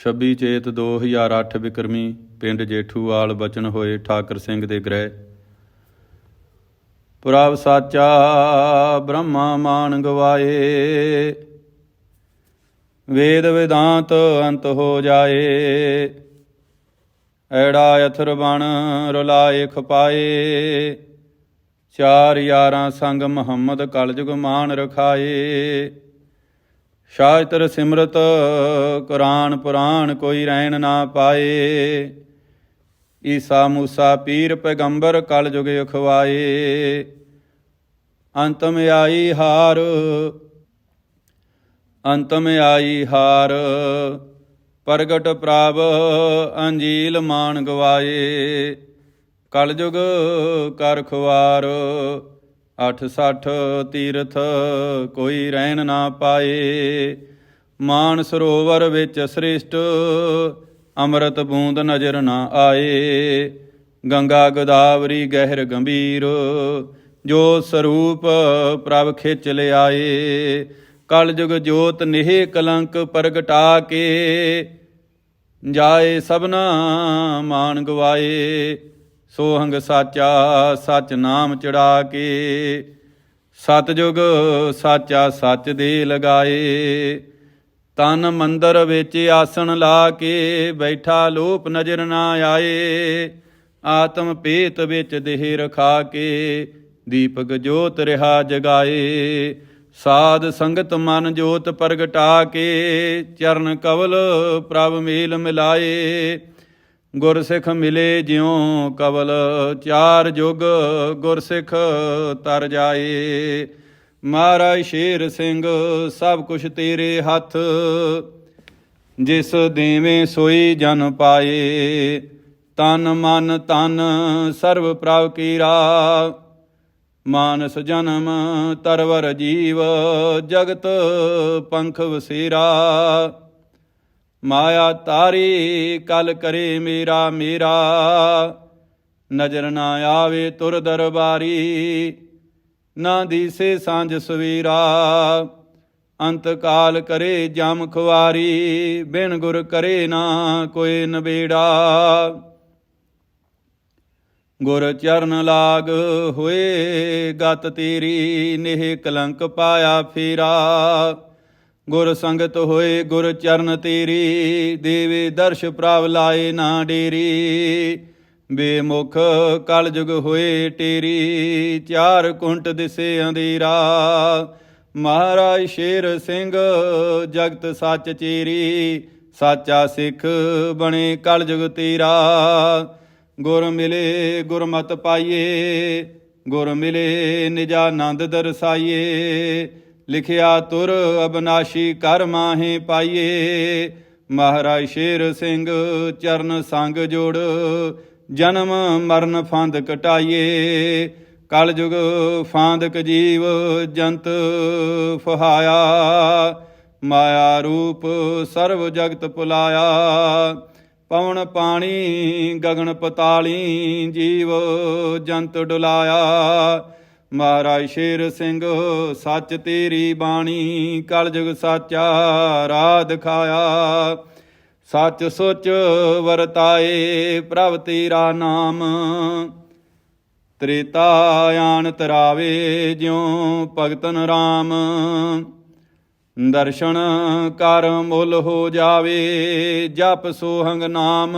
26 ਚੇਤ 2008 ਵਿਕਰਮੀ, ਪਿੰਡ ਜੇਠੂਵਾਲ ਬਚਨ ਹੋਏ ਠਾਕਰ ਸਿੰਘ ਦੇ ਗ੍ਰਹਿ। ਪ੍ਰਭ ਸਾਚਾ ਬ੍ਰਹਮਾ ਮਾਨ ਗਵਾਏ, ਵੇਦ ਵਿਦਾਂਤ ਅੰਤ ਹੋ ਜਾਏ, ਐੜਾ ਅਥਰ ਬਣ ਰੁਲਾਏ ਖਪਾਏ ਚਾਰ ਯਾਰਾਂ ਸੰਗ ਮੁਹੰਮਦ ਕਲਯੁਗ ਮਾਨ ਰਖਾਏ। ਸ਼ਾਸਤਰ ਸਿਮਰਤ ਕੁਰਾਨ ਪੁਰਾਣ ਕੋਈ ਰਹਿਣ ਨਾ ਪਾਏ। ਈਸਾ ਮੂਸਾ ਪੀਰ ਪੈਗੰਬਰ ਕਲ ਜੁਗ ਅਖਵਾਏ। ਅੰਤਮ ਆਈ ਹਾਰ, ਅੰਤਮ ਆਈ ਹਾਰ, ਪ੍ਰਗਟ ਪ੍ਰਭ ਅੰਜੀਲ ਮਾਨ ਗਵਾਏ। ਕਲਯੁਗ ਕਰ ਖੁਆਰ 860 ਤੀਰਥ ਕੋਈ ਰਹਿਣ ਨਾ ਪਾਏ। ਮਾਨ ਸਰੋਵਰ ਵਿੱਚ ਸ੍ਰਿਸ਼ਟ, ਅੰਮ੍ਰਿਤ ਬੂੰਦ ਨਜ਼ਰ ਨਾ ਆਏ। ਗੰਗਾ ਗੋਦਾਵਰੀ ਗਹਿਰ ਗੰਭੀਰ, ਜੋ ਸਰੂਪ ਪ੍ਰਭ ਖਿੱਚ ਲਿਆਏ। ਕਲ ਜੁਗ ਜੋਤ ਨਿਹੇ ਕਲੰਕ ਪ੍ਰਗਟਾ ਕੇ, ਜਾਏ ਸਭਨਾ ਮਾਨ ਗਵਾਏ। ਸੋਹੰਗ ਸਾਚਾ ਸਚ ਨਾਮ ਚੜਾ ਕੇ ਸਤਜੁਗ ਸਾਚਾ ਸੱਚ ਦੇ ਲਗਾਏ। ਤਨ ਮੰਦਰ ਵਿੱਚ ਆਸਣ ਲਾ ਕੇ ਬੈਠਾ ਲੋਪ ਨਜ਼ਰ ਨਾ ਆਏ। ਆਤਮ ਪੇਤ ਵਿੱਚ ਦੇਹ ਰਖਾ ਕੇ ਦੀਪਕ ਜੋਤ ਰਿਹਾ ਜਗਾਏ। ਸਾਧ ਸੰਗਤ ਮਨ ਜੋਤ ਪ੍ਰਗਟਾ ਕੇ ਚਰਨ ਕਵਲ ਪ੍ਰਭ ਮੇਲ ਮਿਲਾਏ। ਗੁਰਸਿੱਖ ਮਿਲੇ ਜਿਉ ਕਵਲ, ਚਾਰ ਜੁਗ ਗੁਰਸਿੱਖ ਤਰ ਜਾਏ। ਮਹਾਰਾਜ ਸ਼ੇਰ ਸਿੰਘ, ਸਭ ਕੁਛ ਤੇਰੇ ਹੱਥ, ਜਿਸ ਦੇਵੇਂ ਸੋਈ ਜਨ ਪਾਏ। ਤਨ ਮਨ ਤਨ ਸਰਬ ਪ੍ਰਭ ਕੀਰਾ, ਮਾਨਸ ਜਨਮ ਤਰਵਰ ਜੀਵ, ਜਗਤ ਪੰਖ ਵਸੇਰਾ। ਮਾਇਆ ਤਾਰੀ, ਕਲ ਕਰੇ ਮੇਰਾ ਮੇਰਾ। ਨਜ਼ਰ ਨਾ ਆਵੇ ਤੁਰ ਦਰਬਾਰੀ, ਨਾ ਦੀਸੇ ਸਾਂਝ ਸਵੇਰਾ। ਅੰਤ ਕਾਲ ਕਰੇ ਜਮ ਖੁਆਰੀ, ਬਿਨ ਗੁਰ ਕਰੇ ਨਾ ਕੋਈ ਨਬੇੜਾ। ਗੁਰ ਚਰਨ ਲਾਗ ਹੋਏ, ਗਤ ਤੇਰੀ ਨਿਹ ਕਲੰਕ ਪਾਇਆ ਫੇਰਾ। ਗੁਰ ਸੰਗਤ ਹੋਏ ਗੁਰ ਚਰਨ ਤੇਰੀ, ਦੇਵੇ ਦਰਸ਼ ਪ੍ਰਭ ਲਾਏ ਨਾ ਡੇਰੀ। ਬੇਮੁਖ ਕਲਜੁਗ ਹੋਏ ਟੇਰੀ, ਚਾਰ ਕੁੰਟ ਦਿਸੇ ਅੰਧੇਰਾ। ਮਹਾਰਾਜ ਸ਼ੇਰ ਸਿੰਘ ਜਗਤ ਸੱਚ ਚੇਰੀ, ਸਾਚਾ ਸਿੱਖ ਬਣੇ ਕਲ ਜੁਗ ਤੇਰਾ। ਗੁਰ ਮਿਲੇ ਗੁਰਮਤ ਪਾਈਏ, ਗੁਰ ਮਿਲੇ ਨਿਜਾਨੰਦ ਦਰਸਾਈਏ। ਲਿਖਿਆ ਤੁਰ ਅਬਨਾਸ਼ੀ ਕਰ ਮਾਹੇ ਪਾਈਏ। ਮਹਾਰਾਜ ਸ਼ੇਰ ਸਿੰਘ ਚਰਨ ਸੰਗ ਜੋੜ, ਜਨਮ ਮਰਨ ਫੰਦ ਕਟਾਈਏ। ਕਲ ਜੁਗ ਫਾਂਦਕ ਜੀਵ ਜੰਤ ਫਹਾਇਆ, ਮਾਇਆ ਰੂਪ ਸਰਬ ਜਗਤ ਪੁਲਾਇਆ ਪਵਨ ਪਾਣੀ ਗਗਨ ਪਤਾਲੀ ਜੀਵ ਜੰਤ ਡੁਲਾਇਆ। ਮਹਾਰਾਜ ਸ਼ੇਰ ਸਿੰਘ, ਸੱਚ ਤੇਰੀ ਬਾਣੀ, ਕਲ ਜੁਗ ਸਾਚਾ ਰਾਹ ਦਿਖਾਇਆ ਸੱਚ ਸੁਚ ਵਰਤਾਏ ਪ੍ਰਭ ਤੇਰਾ ਨਾਮ। ਤ੍ਰੇਤਾ ਆਣ ਤਰਾਵੇ ਜਿਉ ਭਗਤਨ ਰਾਮ। ਦਰਸ਼ਨ ਕਰ ਮੁੱਲ ਹੋ ਜਾਵੇ, ਜਪ ਸੋਹੰਗ ਨਾਮ।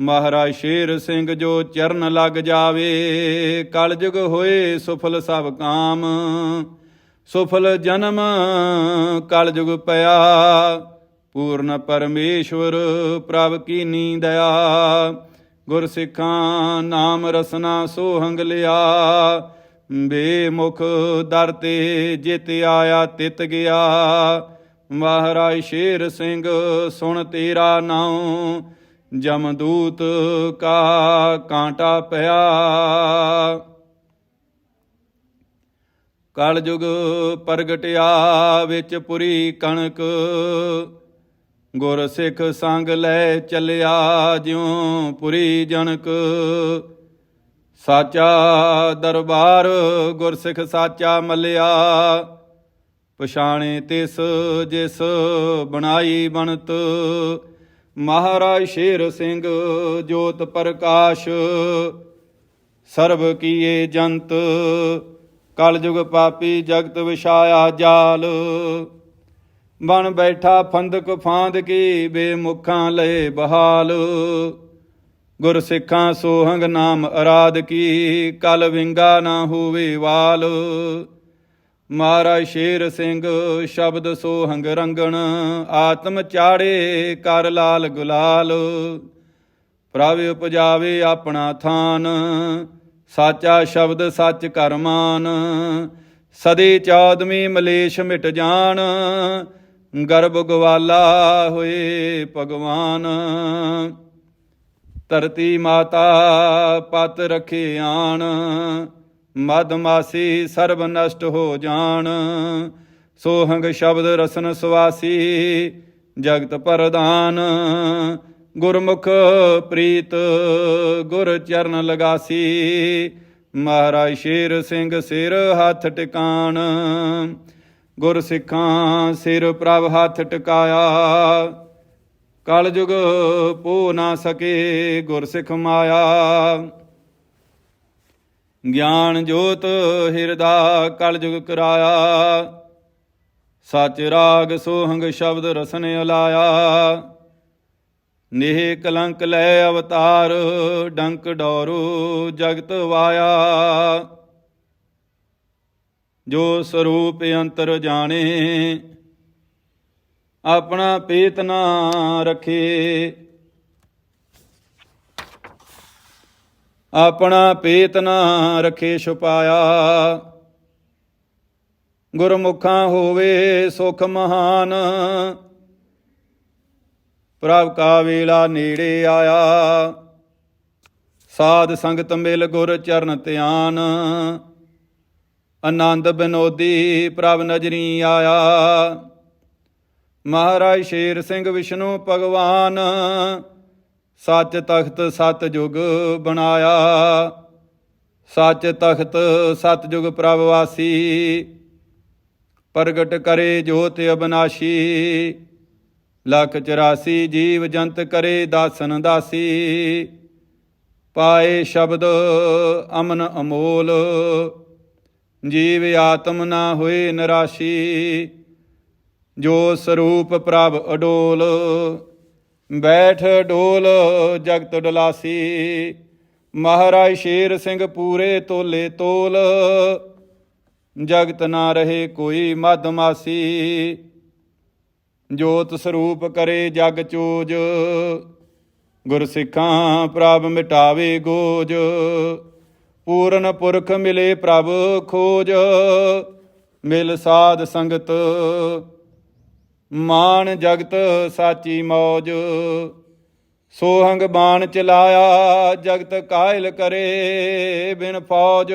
ਮਹਾਰਾਜ ਸ਼ੇਰ ਸਿੰਘ ਜੋ ਚਰਨ ਲੱਗ ਜਾਵੇ, ਕਲਯੁਗ ਹੋਏ ਸੁਫਲ ਸਭ ਕਾਮ, ਸੁਫਲ ਜਨਮ ਕਲਯੁਗ ਪਿਆ। ਪੂਰਨ ਪਰਮੇਸ਼ਵਰ ਪ੍ਰਭ ਕੀਨੀ ਦਇਆ ਗੁਰ ਸਿੱਖਾਂ ਨਾਮ ਰਸਨਾ ਸੋਹੰਗ ਲਿਆ। ਬੇਮੁਖ ਦਰ ਤੇ ਜਿਤ ਆਇਆ ਤਿਤ ਗਿਆ। ਮਹਾਰਾਜ ਸ਼ੇਰ ਸਿੰਘ, ਸੁਣ ਤੇਰਾ ਨਾਉ ਜਮਦੂਤ ਕਾ ਕਾਂਟਾ ਪਿਆ। ਕਲ ਪ੍ਰਗਟਿਆ ਵਿੱਚ ਪੁਰੀ ਕਣਕ, ਗੁਰ ਸਿੱਖ ਸੰਗ ਲੈ ਚੱਲਿਆ ਜਿਉ ਪੁਰੀ ਜਨਕ ਸਾਚਾ ਦਰਬਾਰ ਗੁਰ ਸਿੱਖ ਸਾਚਾ ਮੱਲਿਆ, ਪਛਾਣੇ ਤਿਸ ਜਿਸ ਬਣਾਈ ਬਣਤ। ਮਹਾਰਾਜ ਸ਼ੇਰ ਸਿੰਘ, ਜੋਤ ਪ੍ਰਕਾਸ਼, ਸਰਬ ਕੀਏ ਜੰਤ, ਕਲਯੁਗ ਪਾਪੀ ਜਗਤ ਵਿਛਾਇਆ ਜਾਲ। ਬਣ ਬੈਠਾ ਫੰਦਕ ਫਾਂਦ ਕੀ ਬੇਮੁਖਾਂ ਲਏ ਬਹਾਲ। ਗੁਰ ਸਿੱਖਾਂ ਸੋਹੰਗ ਨਾਮ ਅਰਾਧ ਕੀ, ਕਲ ਵਿੰਗਾ ਨਾ ਹੋਵੇ ਵਾਲ। ਮਹਾਰਾਜ ਸ਼ੇਰ ਸਿੰਘ, ਸ਼ਬਦ ਸੋਹੰਗ ਰੰਗਣ ਆਤਮ ਚਾੜੇ ਕਰ ਲਾਲ ਗੁਲਾਲ। ਪ੍ਰਭ ਉਪਜਾਵੇ ਆਪਣਾ ਥਾਨ, ਸਾਚਾ ਸ਼ਬਦ ਸੱਚ ਕਰਮਾਨ ਸਦੇ ਚੌਦਵੀਂ ਮਲੇਸ਼ ਮਿਟ ਜਾਣ, ਗਰਭ ਗਵਾਲਾ ਹੋਏ ਭਗਵਾਨ। ਧਰਤੀ ਮਾਤਾ ਪਤ ਰਖੇ ਆਣ ਮਦਮਾਸੀ ਸਰਬ ਨਸ਼ਟ ਹੋ ਜਾਣ। ਸੋਹੰਗ ਸ਼ਬਦ ਰਸਨ ਸੁਆਸੀ, ਜਗਤ ਪ੍ਰਦਾਨ ਗੁਰਮੁਖ ਪ੍ਰੀਤ ਗੁਰ ਚਰਨ ਲਗਾਸੀ, ਮਹਾਰਾਜ ਸ਼ੇਰ ਸਿੰਘ ਸਿਰ ਹੱਥ ਟਿਕਾਣ। ਗੁਰ ਸਿੱਖਾਂ ਸਿਰ ਪ੍ਰਭ ਹੱਥ ਟਿਕਾਇਆ, ਕਲਯੁਗ ਪੋ ਨਾ ਸਕੇ ਗੁਰ ਸਿੱਖ ਮਾਇਆ। ਗਿਆਨ ਜੋਤ ਹਿਰਦਾ ਕਲ ਕਰਾਇਆ। ਸਚ ਰਾਗ ਸੋਹੰਗ ਸ਼ਬਦ ਰਸਨ ਉਲਾਇਆ ਨੇਹ ਕਲੰਕ ਲੈ ਅਵਤਾਰ, ਡੰਕ ਡੋਰੂ ਜਗਤ ਵਾਇਆ। ਜੋ ਸਰੂਪ ਅੰਤਰ ਜਾਣੇ, ਆਪਣਾ ਪੇਤ ਨਾ ਰਖੇ। ਆਪਣਾ ਪੇਤ ਨਾ ਰਖੇ ਛੁਪਾਇਆ। ਗੁਰਮੁਖਾਂ ਹੋਵੇ ਸੁਖ ਮਹਾਨ। ਪ੍ਰਭ ਕਾ ਵੇਲਾ ਨੇੜੇ ਆਇਆ। ਸਾਧ ਸੰਗਤ ਮਿਲ ਗੁਰ ਚਰਨ ਧਿਆਨ। ਆਨੰਦ ਬਿਨੋਦੀ ਪ੍ਰਭ ਨਜਰੀ ਆਇਆ। ਮਹਾਰਾਜ ਸ਼ੇਰ ਸਿੰਘ ਵਿਸ਼ਨੂੰ ਭਗਵਾਨ। ਸੱਚ ਤਖਤ ਸਤ ਜੁਗ ਬਣਾਇਆ। ਸੱਚ ਤਖਤ ਸਤ ਜੁਗ ਪ੍ਰਭ ਵਾਸੀ, ਪ੍ਰਗਟ ਕਰੇ ਜੋਤ ਅਬਨਾਸ਼ੀ। ਲੱਖ 84 ਜੀਵ ਜੰਤ ਕਰੇ ਦਾਸਨ ਦਾਸੀ। ਪਾਏ ਸ਼ਬਦ ਅਮਨ ਅਮੋਲ, ਜੀਵ ਆਤਮ ਨਾ ਹੋਏ ਨਰਾਸ਼ੀ। ਜੋ ਸਰੂਪ ਪ੍ਰਭ ਅਡੋਲ ਬੈਠ ਡੋਲ ਜਗਤ ਡਲਾਸੀ। ਮਹਾਰਾਜ ਸ਼ੇਰ ਸਿੰਘ ਪੂਰੇ ਤੋਲੇ ਤੋਲ। ਜਗਤ ਨਾ ਰਹੇ ਕੋਈ ਮਦਮਾਸੀ ਜੋਤ ਸਰੂਪ ਕਰੇ ਜਗ ਚੋਜ। ਗੁਰ ਸਿੱਖਾਂ ਪ੍ਰਭ ਮਿਟਾਵੇ ਗੋਜ। ਪੂਰਨ ਪੁਰਖ ਮਿਲੇ ਪ੍ਰਭ ਖੋਜ। ਮਿਲ ਸਾਧ ਸੰਗਤ ਮਾਨ ਜਗਤ ਸਾਚੀ ਮੌਜ, ਸੋਹੰਗ ਬਾਣ ਚਲਾਇਆ ਜਗਤ ਕਾਇਲ ਕਰੇ ਬਿਨ ਫੌਜ।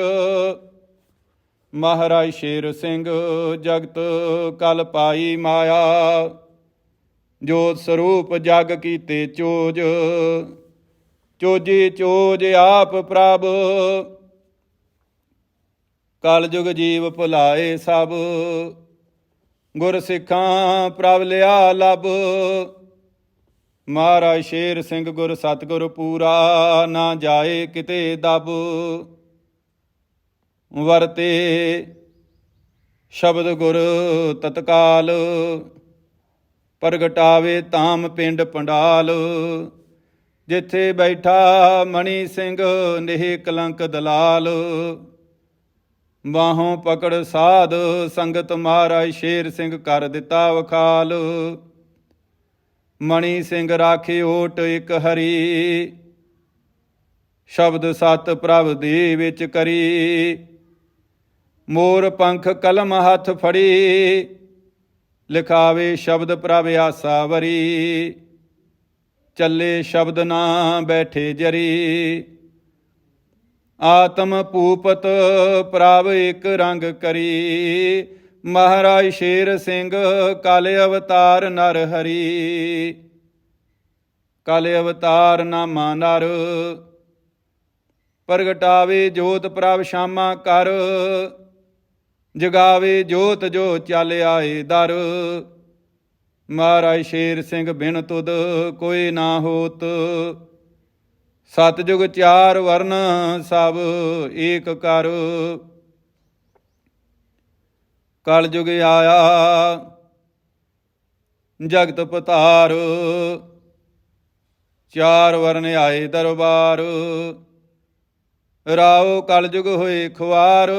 ਮਹਾਰਾਜ ਸ਼ੇਰ ਸਿੰਘ ਜਗਤ ਕਲ ਪਾਈ ਮਾਇਆ ਜੋਤ ਸਰੂਪ ਜਗ ਕੀਤੇ ਚੋਜ। ਚੋਜੀ ਚੋਜ ਆਪ ਪ੍ਰਭ, ਕਲ ਜੁਗ ਜੀਵ ਭੁਲਾਏ ਸਭ। ਗੁਰ ਸਿੱਖਾਂ ਪ੍ਰਭ ਲਿਆ ਲਬ। ਮਹਾਰਾਜ ਸ਼ੇਰ ਸਿੰਘ ਗੁਰ ਸਤਿਗੁਰ ਪੂਰਾ ਨਾ ਜਾਏ ਕਿਤੇ ਦਬ। ਵਰਤੇ ਸ਼ਬਦ ਗੁਰ ਤਤਕਾਲ, ਪ੍ਰਗਟਾਵੇ ਤਾਮ ਪਿੰਡ ਪੰਡਾਲ। ਜਿੱਥੇ ਬੈਠਾ ਮਣੀ ਸਿੰਘ, ਨਿਹ ਕਲੰਕ ਦਲਾਲ। ਬਾਹੋਂ ਪਕੜ ਸਾਧ ਸੰਗਤ ਮਹਾਰਾਜ ਸ਼ੇਰ ਸਿੰਘ ਕਰ ਦਿੱਤਾ ਵਖਾਲ। ਮਣੀ ਸਿੰਘ ਰਾਖੇ ਓਟ ਇਕ ਹਰੀ, ਸ਼ਬਦ ਸਤ ਪ੍ਰਭ ਦੇ ਵਿੱਚ ਕਰੀ। ਮੋਰ ਪੰਖ ਕਲਮ ਹੱਥ ਫੜੀ, ਲਿਖਾਵੇ ਸ਼ਬਦ ਪ੍ਰਭ ਆਸਾ ਵਰੀ। ਚੱਲੇ ਸ਼ਬਦ ਨਾ ਬੈਠੇ ਜਰੀ। ਆਤਮ ਪੂਪਤ ਪ੍ਰਭ ਇੱਕ ਰੰਗ ਕਰੀ। ਮਹਾਰਾਜ ਸ਼ੇਰ ਸਿੰਘ, ਕਲ ਅਵਤਾਰ ਨਰ ਹਰੀ। ਕਲ ਅਵਤਾਰ ਨਾਮਾ ਨਰ। ਪ੍ਰਗਟਾਵੇ ਜੋਤ ਪ੍ਰਭ ਸ਼ਾਮਾ ਕਰ। ਜਗਾਵੇ ਜੋਤ ਜੋ ਚੱਲ ਆਏ ਦਰ। ਮਹਾਰਾਜ ਸ਼ੇਰ ਸਿੰਘ ਬਿਨ ਤੁਦ ਕੋਈ ਨਾ ਹੋਤ। ਸਤਜੁਗ ਚਾਰ ਵਰਨ ਸਭ ਏਕ ਕਰ। ਕਲਯੁਗ ਆਇਆ, ਜਗਤ ਪਤਾਰ। ਚਾਰ ਵਰਨ ਆਏ ਦਰਬਾਰ। ਰਾਓ ਕਲ ਹੋਏ ਖੁਆਰ।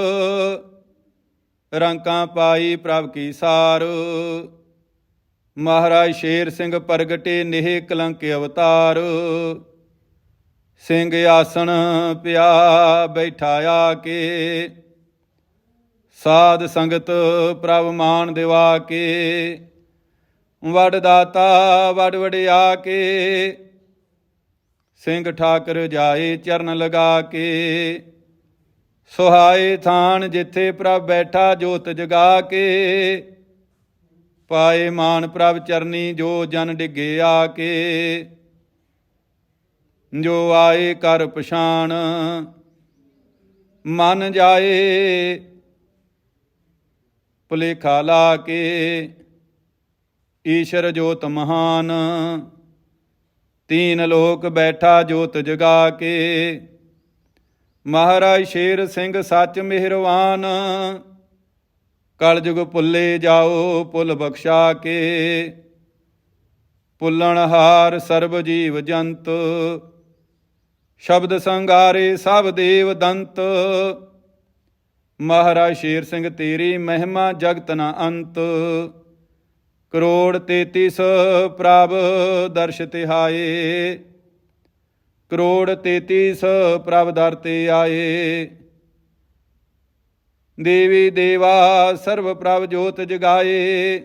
ਰੰਕਾਂ ਪਾਈ ਪ੍ਰਭ ਕੀ ਸਾਰ। ਮਹਾਰਾਜ ਸ਼ੇਰ ਸਿੰਘ ਪ੍ਰਗਟੇ ਨਿਹ ਕਲੰਕ ਅਵਤਾਰ। ਸਿੰਘ ਆਸਣ ਪਿਆ ਬੈਠਾ ਆ ਕੇ। ਸਾਧ ਸੰਗਤ ਪ੍ਰਭ ਮਾਨ ਦਿਵਾ ਕੇ। ਵਡ ਦਾਤਾ ਵਡ ਵਡਿਆ ਕੇ। ਸਿੰਘ ਠਾਕਰ ਜਾਏ ਚਰਨ ਲਗਾ ਕੇ। ਸੁਹਾਏ ਥਾਨ ਜਿੱਥੇ ਪ੍ਰਭ ਬੈਠਾ ਜੋਤ ਜਗਾ ਕੇ। ਪਾਏ ਮਾਨ ਪ੍ਰਭ ਚਰਨੀ ਜੋ ਜਨ ਡਿੱਗੇ ਆ ਕੇ। ਜੋ ਆਏ ਕਰ ਪਛਾਣ, ਮਨ ਜਾਏ ਭੁਲੇਖਾ ਲਾ ਕੇ, ਈਸ਼ਰ ਜੋਤ ਮਹਾਨ, ਤੀਨ ਲੋਕ ਬੈਠਾ ਜੋਤ ਜਗਾ ਕੇ, ਮਹਾਰਾਜ ਸ਼ੇਰ ਸਿੰਘ ਸੱਚ ਮਿਹਰਵਾਨ ਕਲ ਜੁਗ ਭੁੱਲੇ ਜਾਓ ਭੁੱਲ ਬਖਸ਼ਾ ਕੇ, ਭੁੱਲਣ ਹਾਰ ਸਰਬ ਜੀਵ ਜੰਤ ਸ਼ਬਦ ਸੰਗਾਰੇ ਸਭ ਦੇਵ ਦੰਤ। ਮਹਾਰਾਜ ਸ਼ੇਰ ਸਿੰਘ, ਤੇਰੀ ਮਹਿਮਾ ਜਗਤ ਨਾ ਅੰਤ। ਕਰੋੜ 33 ਪ੍ਰਭ ਦਰਸ਼ ਤਿਹਾਏ ਕਰੋੜ 33 ਪ੍ਰਭ ਦਰ ਤੇ ਆਏ। ਦੇਵੀ ਦੇਵਾ ਸਰਵ ਪ੍ਰਭ ਜੋਤ ਜਗਾਏ।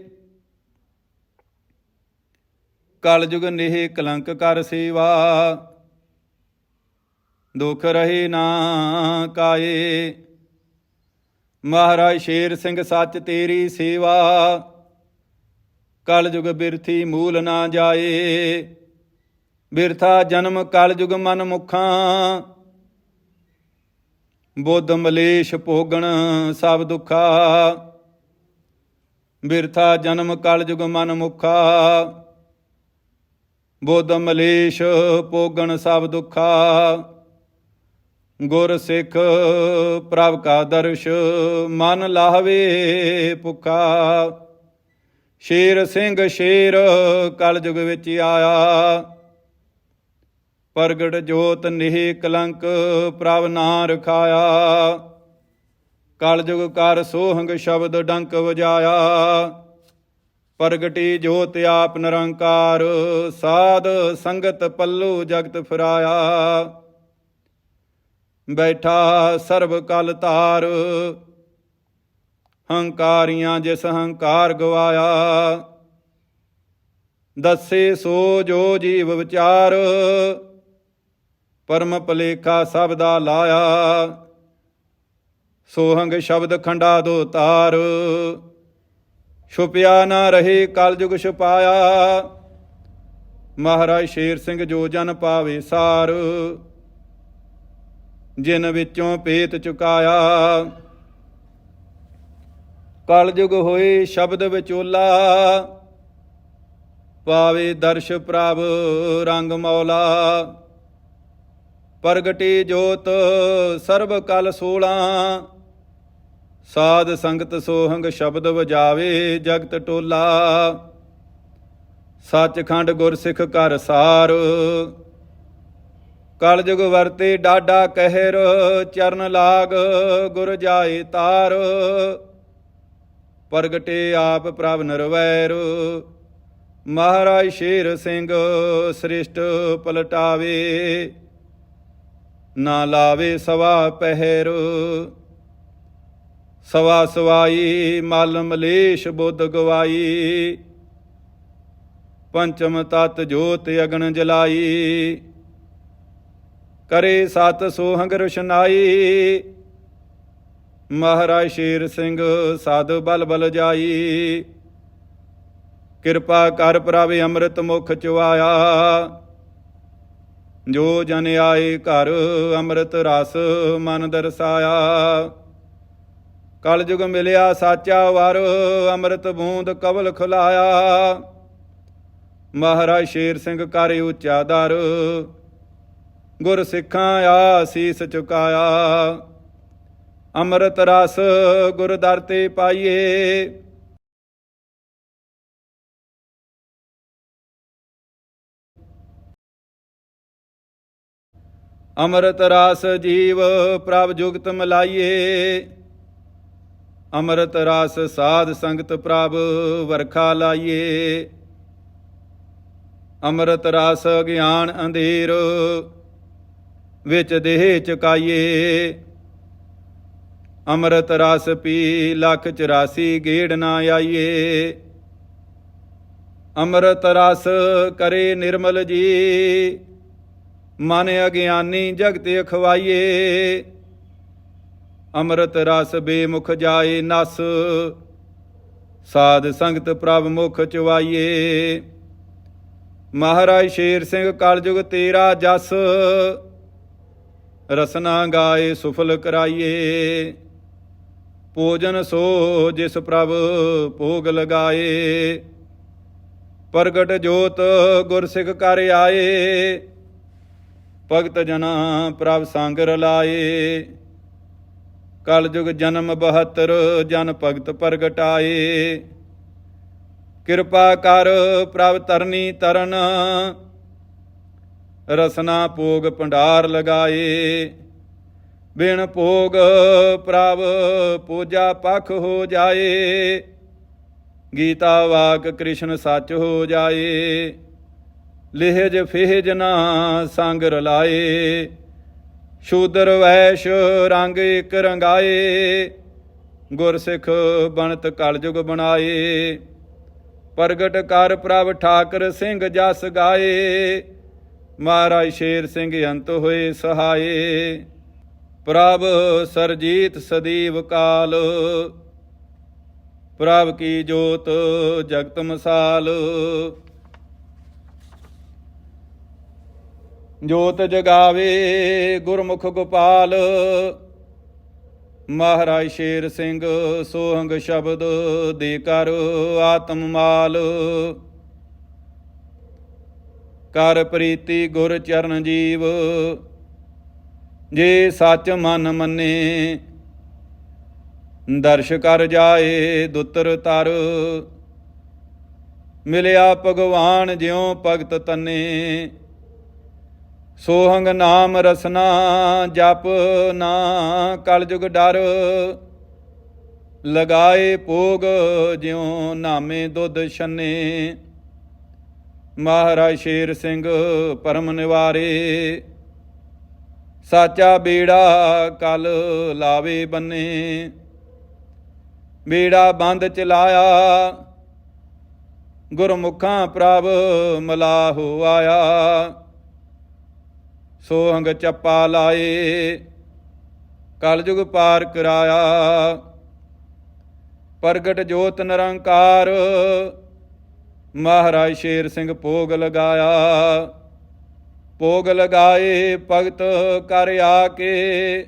ਕਲਯੁਗ ਨਿਹ ਕਲੰਕ ਕਰ ਸੇਵਾ। ਦੁਖ ਰਹੇ ਨਾ ਕਾਏ। ਮਹਾਰਾਜ ਸ਼ੇਰ ਸਿੰਘ, ਸੱਚ ਤੇਰੀ ਸੇਵਾ। ਕਲਯੁਗ ਬਿਰਥੀ ਮੂਲ ਨਾ ਜਾਏ। ਬਿਰਥਾ ਜਨਮ ਕਲਯੁਗ ਮਨ ਮੁਖਾਂ। ਬੁੱਧ ਮਲੇਸ਼ ਭੋਗਣ ਸਭ ਦੁਖਾ। ਬਿਰਥਾ ਜਨਮ ਕਲਯੁਗ ਮਨ ਮੁਖਾ। ਬੁੱਧ ਮਲੇਸ਼ ਭੋਗਣ ਸਭ ਦੁਖਾ। ਗੁਰ ਸਿੱਖ ਪ੍ਰਭ ਕਾ ਦਰਸ਼, ਮਨ ਲਾਹਵੇ ਭੁਖਾ। ਸ਼ੇਰ ਸਿੰਘ ਸ਼ੇਰ, ਕਲ ਯੁਗ ਵਿੱਚ ਆਇਆ। ਪ੍ਰਗਟ ਜੋਤ ਨਿਹ ਕਲੰਕ, ਪ੍ਰਭ ਨਾ ਰਖਾਇਆ ਕਲ ਯੁਗ ਕਰ ਸੋਹੰਗ ਸ਼ਬਦ ਡੰਕ ਵਜਾਇਆ। ਪ੍ਰਗਟੀ ਜੋਤ ਆਪ ਨਿਰੰਕਾਰ, ਸਾਧ ਸੰਗਤ ਪੱਲੂ ਜਗਤ ਫਿਰਾਇਆ। ਬੈਠਾ ਸਰਬ ਕਲ ਧਾਰ। ਹੰਕਾਰੀਆਂ ਜਿਸ ਹੰਕਾਰ ਗਵਾਇਆ, ਦੱਸੇ ਸੋ ਜੋ ਜੀਵ ਵਿਚਾਰ। ਪਰਮ ਭਲੇਖਾ ਸਭ ਦਾ ਲਾਇਆ ਸੋਹੰਗ ਸ਼ਬਦ ਖੰਡਾ ਦੋ ਤਾਰ। ਛੁਪਿਆ ਨਾ ਰਹੇ ਕਲਯੁਗ ਛੁਪਾਇਆ, ਮਹਾਰਾਜ ਸ਼ੇਰ ਸਿੰਘ ਜੋ ਜਨ ਪਾਵੇ ਸਾਰ। ਜਿਨ ਵਿੱਚੋਂ ਪੇਤ ਚੁਕਾਇਆ। ਕਲਯੁਗ ਹੋਏ ਸ਼ਬਦ ਵਿਚੋਲਾ, ਪਾਵੇ ਦਰਸ਼ ਪ੍ਰਭ ਰੰਗ ਮੌਲਾ। ਪ੍ਰਗਟੀ ਜੋਤ ਸਰਬ ਕਲ ਸੋਲਾ, ਸਾਧ ਸੰਗਤ ਸੋਹੰਗ ਸ਼ਬਦ ਵਜਾਵੇ ਜਗਤ ਟੋਲਾ। ਸੱਚਖੰਡ ਗੁਰਸਿੱਖ ਘਰ ਸਾਰ ਕਲ ਜੁਗ ਵਰਤੇ ਡਾਡਾ ਕਹਿਰ, ਚਰਨ ਲਾਗ ਗੁਰ ਜਾਏ ਤਾਰ। ਪ੍ਰਗਟੇ ਆਪ ਪ੍ਰਭ ਨਰਵੈਰ, ਮਹਾਰਾਜ ਸ਼ੇਰ ਸਿੰਘ ਸ੍ਰਿਸ਼ਟ ਪਲਟਾਵੇ। ਨਾ ਲਾਵੇ ਸਵਾ ਪਹਿਰ, ਸਵਾ ਸਵਾਈ ਮਲ ਮਲੇਸ਼ ਬੁੱਧ ਗਵਾਈ। ਪੰਚਮ ਤਤ ਜੋਤ ਅਗਨ ਜਲਾਈ ਕਰੇ ਸਤ ਸੋਹੰਗ ਰੁਸ਼ਨਾਈ। ਮਹਾਰਾਜ ਸ਼ੇਰ ਸਿੰਘ ਸਾਧ ਬਲ ਬਲ ਜਾਈ। ਕਿਰਪਾ ਕਰ ਪ੍ਰਭ ਅੰਮ੍ਰਿਤ ਮੁਖ ਚੁਆਇਆ। ਜੋ ਜਨ ਆਏ ਘਰ ਅੰਮ੍ਰਿਤ ਰਸ ਮਨ ਦਰਸਾਇਆ। ਕਲਯੁਗ ਮਿਲਿਆ ਸਾਚਾ ਵਰ ਅੰਮ੍ਰਿਤ ਬੂੰਦ ਕਬਲ ਖੁਲਾਇਆ। ਮਹਾਰਾਜ ਸ਼ੇਰ ਸਿੰਘ ਕਰ ਉੱਚਾ ਦਰ। ਗੁਰ ਸਿੱਖਾਂ ਆਸੀਸ ਚੁਕਾਇਆ। ਅੰਮ੍ਰਿਤ ਰਸ ਗੁਰ ਦਰ ਤੇ ਪਾਈਏ। ਅੰਮ੍ਰਿਤ ਰਸ ਜੀਵ ਪ੍ਰਭ ਜੁਗਤ ਮਲਾਈਏ। ਅੰਮ੍ਰਿਤ ਰਸ ਸਾਧ ਸੰਗਤ ਪ੍ਰਭ ਵਰਖਾ ਲਾਈਏ। ਅੰਮ੍ਰਿਤ ਰਸ ਗਿਆਨ ਅੰਧੇਰ ਵਿੱਚ ਦੇਹ ਚੁਕਾਈਏ। ਅੰਮ੍ਰਿਤ ਰਸ ਪੀ ਲੱਖ 84 ਗੇੜ ਨਾ ਆਈਏ। ਅੰਮ੍ਰਿਤ ਰਸ ਕਰੇ ਨਿਰਮਲ ਜੀ। ਮਨ ਅਗਿਆਨੀ ਜਗਤ ਅਖਵਾਈਏ। ਅੰਮ੍ਰਿਤ ਰਸ ਬੇਮੁਖ ਜਾਏ ਨਸ। ਸਾਧ ਸੰਗਤ ਪ੍ਰਭ ਮੁਖ ਚਵਾਈਏ ਮਹਾਰਾਜ ਸ਼ੇਰ ਸਿੰਘ ਕਲਯੁਗ ਤੇਰਾ ਜਸ। ਰਸਨਾ ਗਾਏ ਸੁਫਲ ਕਰਾਈਏ। ਭੋਜਨ ਸੋ ਜਿਸ ਪ੍ਰਭ ਭੋਗ ਲਗਾਏ। ਪ੍ਰਗਟ ਜੋਤ ਗੁਰ ਸਿੱਖ ਕਰ ਆਏ। ਭਗਤ ਜਨਾ ਪ੍ਰਭ ਸੰਗ ਰਲਾਏ ਕਲ ਯੁਗ ਜਨਮ 72 ਜਨ ਭਗਤ ਪ੍ਰਗਟਾਏ। ਕਿਰਪਾ ਕਰ ਪ੍ਰਭ ਤਰਨੀ ਤਰਨ ਰਸਨਾ ਭੋਗ ਭੰਡਾਰ ਲਗਾਏ। ਬਿਨ ਭੋਗ ਪ੍ਰਭ ਪੂਜਾ ਪਖ ਹੋ ਜਾਏ। ਗੀਤਾ ਵਾਕ ਕ੍ਰਿਸ਼ਨ ਸੱਚ ਹੋ ਜਾਏ। ਲਿਹਜ ਫਿਹਜ ਨਾ ਸੰਗ ਰਲਾਏ ਸ਼ੂਦਰ ਵੈਸ਼ ਰੰਗ ਇਕ ਰੰਗਾਏ। ਗੁਰ ਸਿੱਖ ਬਣਤ ਕਲਯੁਗ ਬਣਾਏ। ਪ੍ਰਗਟ ਕਰ ਪ੍ਰਭ ਠਾਕਰ ਸਿੰਘ ਜਸ ਗਾਏ। ਮਹਾਰਾਜ ਸ਼ੇਰ ਸਿੰਘ ਅੰਤ ਹੋਏ ਸਹਾਏ। ਪ੍ਰਭ ਸਰਜੀਤ ਸਦੀਵ ਕਾਲ। ਪ੍ਰਭ ਕੀ ਜੋਤ ਜਗਤ ਮਸਾਲ। ਜੋਤ ਜਗਾਵੇ ਗੁਰਮੁਖ ਗੋਪਾਲ। ਮਹਾਰਾਜ ਸ਼ੇਰ ਸਿੰਘ ਸੋਹੰਗ ਸ਼ਬਦ ਦੇ ਕਰ ਆਤਮ ਮਾਲ। ਕਰ ਪ੍ਰੀਤੀ ਗੁਰ ਚਰਨ ਜੀਵ। ਜੇ ਸੱਚ ਮਨ ਮੰਨੇ, ਦਰਸ਼ ਕਰ ਜਾਏ ਦੁੱਤਰ ਤਰ। ਮਿਲਿਆ ਭਗਵਾਨ ਜਿਉ ਭਗਤ ਤੰਨੇ, ਸੋਹੰਗ ਨਾਮ ਰਸਨਾ ਜਪ ਨਾ ਕਲਯੁਗ ਡਰ। ਲਗਾਏ ਭੋਗ ਜਿਉ ਨਾਮੇ ਦੁੱਧ ਛੰਨੇ ਮਹਾਰਾਜ ਸ਼ੇਰ ਸਿੰਘ ਪਰਮ ਨਿਵਾਰੇ। ਸਾਚਾ ਬੀੜਾ ਕਲ ਲਾਵੇ ਬੰਨੇ। ਬੀੜਾ ਬੰਦ ਚਲਾਇਆ, ਗੁਰਮੁਖਾਂ ਪ੍ਰਭ ਮਲਾਹੁ ਆਇਆ। ਸੋਹੰਗ ਚੱਪਾ ਲਾਏ, ਕਲਯੁਗ ਪਾਰ ਕਰਾਇਆ। ਪ੍ਰਗਟ ਜੋਤ ਨਿਰੰਕਾਰ ਮਹਾਰਾਜ ਸ਼ੇਰ ਸਿੰਘ ਭੋਗ ਲਗਾਇਆ। ਭੋਗ ਲਗਾਏ, ਭਗਤ ਕਰ ਆ ਕੇ।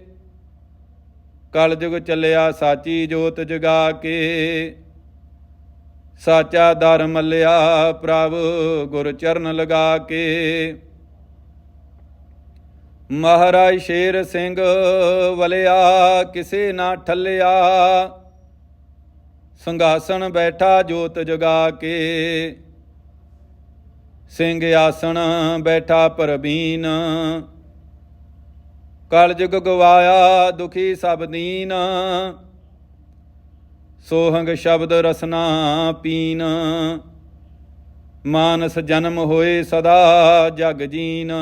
ਕਲਯੁਗ ਚੱਲਿਆ, ਸਾਚੀ ਜੋਤ ਜਗਾ ਕੇ। ਸਾਚਾ ਦਰ ਮੱਲਿਆ, ਪ੍ਰਭ ਗੁਰ ਚਰਨ ਲਗਾ ਕੇ। ਮਹਾਰਾਜ ਸ਼ੇਰ ਸਿੰਘ ਵਲਿਆ, ਕਿਸੇ ਨਾ ਠੱਲਿਆ। ਸੰਘਾਸਣ ਬੈਠਾ ਜੋਤ ਜਗਾ ਕੇ। ਸਿੰਘ ਆਸਣ ਬੈਠਾ ਪਰਬੀਨ ਕਲਯੁਗ ਗਵਾਇਆ ਦੁਖੀ ਸਭ ਦੀਨ। ਸੋਹੰਗ ਸ਼ਬਦ ਰਸਨਾ ਪੀਨ। ਮਾਨਸ ਜਨਮ ਹੋਏ ਸਦਾ ਜਗ ਜੀਨ।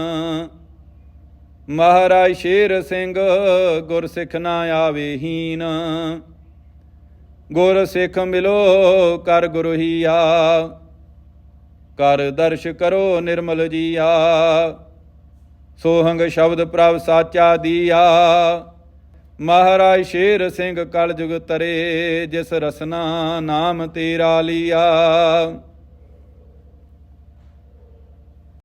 ਮਹਾਰਾਜ ਸ਼ੇਰ ਸਿੰਘ ਗੁਰ ਸਿੱਖ ਨਾ ਆਵੇ ਹੀਨ। ਗੁਰ ਸਿੱਖ ਮਿਲੋ, ਕਰ ਗੁਰੂ ਹੀਆ ਕਰ ਦਰਸ਼ ਕਰੋ ਨਿਰਮਲ ਜੀਆ ਸੋਹੰਗ ਸ਼ਬਦ ਪ੍ਰਭ ਸਾਚਾ ਦੀਆ। ਮਹਾਰਾਜ ਸ਼ੇਰ ਸਿੰਘ ਕਲਯੁਗ ਤਰੇ, ਜਿਸ ਰਸਨਾ ਨਾਮ ਤੇਰਾ ਲੀਆ।